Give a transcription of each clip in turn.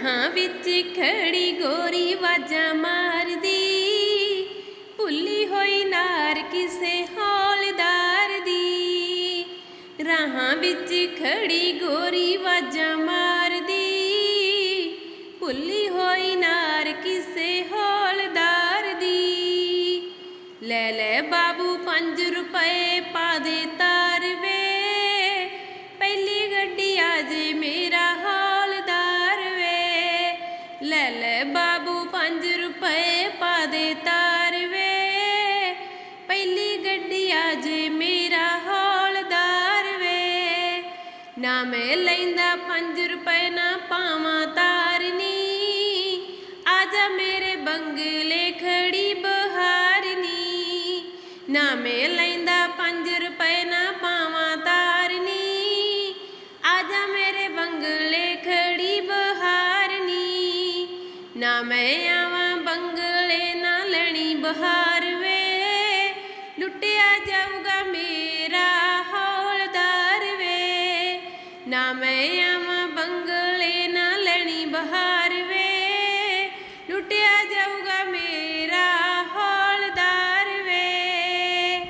ਰਾਹਾਂ ਵਿੱਚ ਖੜੀ ਗੋਰੀ ਵਾਜਾਂ ਮਾਰਦੀ। ਭੁੱਲੀ ਹੋਈ ਨਾਰ ਕਿਸੇ ਹੌਲਦਾਰ ਦੀ। ਰਾਹਾਂ ਵਿੱਚ ਖੜੀ ਗੋਰੀ ਵਾਜਾਂ ਮਾਰਦੀ। ਭੁੱਲੀ ਹੋਈ ਨਾਰ ਕਿਸੇ ਹੌਲਦਾਰ ਦੀ। ਲੈ ਲੈ ਬਾਬੂ 5 ਰੁਪਏ ਨਾ ਮੈਂ ਲੈਂਦਾ 5 ਰੁਪਏ ਨਾ ਪਾਵਾਂ ਤਾਰਨੀ। ਆਜਾ ਮੇਰੇ ਬੰਗਲੇ ਖੜੀ ਬਹਾਰਨੀ। ਨਾ ਮੈਂ ਲੈਂਦਾ 5 ਰੁਪਏ ਨਾ ਪਾਵਾਂ ਤਾਰਨੀ। ਆਜਾ ਮੇਰੇ ਬੰਗਲੇ ਖੜੀ ਬਹਾਰਨੀ। ਨਾ ਮੈਂ ਆਵਾਂ ਬੰਗਲੇ ਨਾ ਲੈਣੀ ਬਹਾਰ। ਨਾ ਮੈਂ ਆਵਾਂ ਬੰਗਲੇ, ਨਾ ਲੈਣੀ ਬਹਾਰ ਵੇ। ਲੁੱਟਿਆ ਜਾਊਗਾ ਮੇਰਾ ਹੌਲਦਾਰ ਵੇ।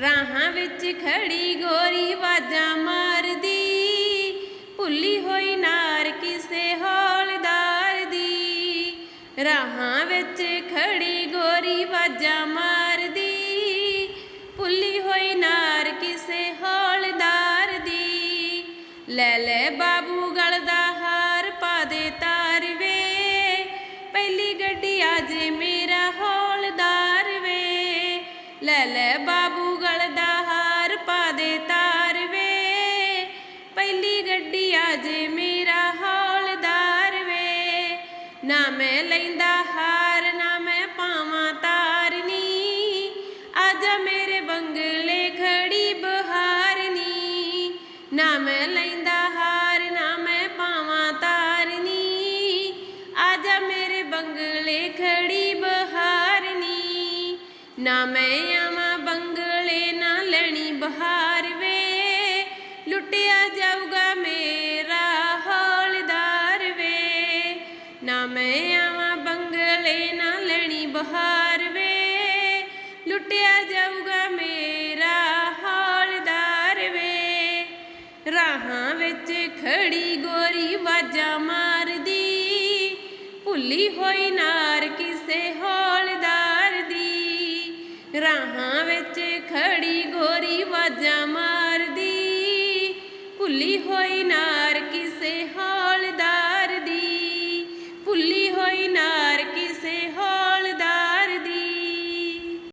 ਰਾਹਾਂ ਵਿੱਚ ਖੜੀ ਗੋਰੀ ਵਾਜਾਂ ਮਾਰਦੀ, ਭੁੱਲੀ ਹੋਈ ਨਾਰ ਕਿਸੇ ਹੌਲਦਾਰ ਦੀ। ਰਾਹਾਂ ਵਿੱਚ ਖੜੀ ਗੋਰੀ ਵਾਜਾਂ ਮਾਰ ਪਹਿਲੀ ਗੱਡੀ ਆ ਜੇ ਮੇਰਾ ਹੌਲਦਾਰ ਵੇ। ਨਾ ਮੈਂ ਲੈਂਦਾ ਹਾਰ, ਨਾ ਮੈਂ ਪਾਵਾਂ ਤਾਰਨੀ। ਆਜਾ ਮੇਰੇ ਬੰਗਲੇ ਖੜੀ ਬਹਾਰਨੀ। ਨਾ ਮੈਂ ਲੈਂਦਾ ਹਾਰ, ਨਾ ਮੈਂ ਪਾਵਾਂ ਤਾਰਨੀ। ਆਜਾ ਮੇਰੇ ਬੰਗਲੇ ਖੜੀ ਬਹਾਰਨੀ। ਨਾ ਮੈਂ ਮੈਂ ਆਵਾਂ ਬੰਗਲੇ ਨਾ ਲੈਣੀ ਬਹਾਰ ਵੇ। ਲੁੱਟਿਆ ਜਾਊਗਾ ਮੇਰਾ ਹੌਲਦਾਰ ਵੇ। ਰਾਹਾਂ ਵਿੱਚ ਖੜੀ ਗੋਰੀ ਵਾਜਾਂ ਮਾਰਦੀ। ਭੁੱਲੀ ਹੋਈ ਨਾਰ ਕਿਸੇ ਹੌਲਦਾਰ ਦੀ। ਰਾਹਾਂ ਵਿੱਚ ਖੜੀ ਗੋਰੀ ਵਾਜਾਂ ਮਾਰਦੀ। ਭੁੱਲੀ ਹੋਈ ਨਾ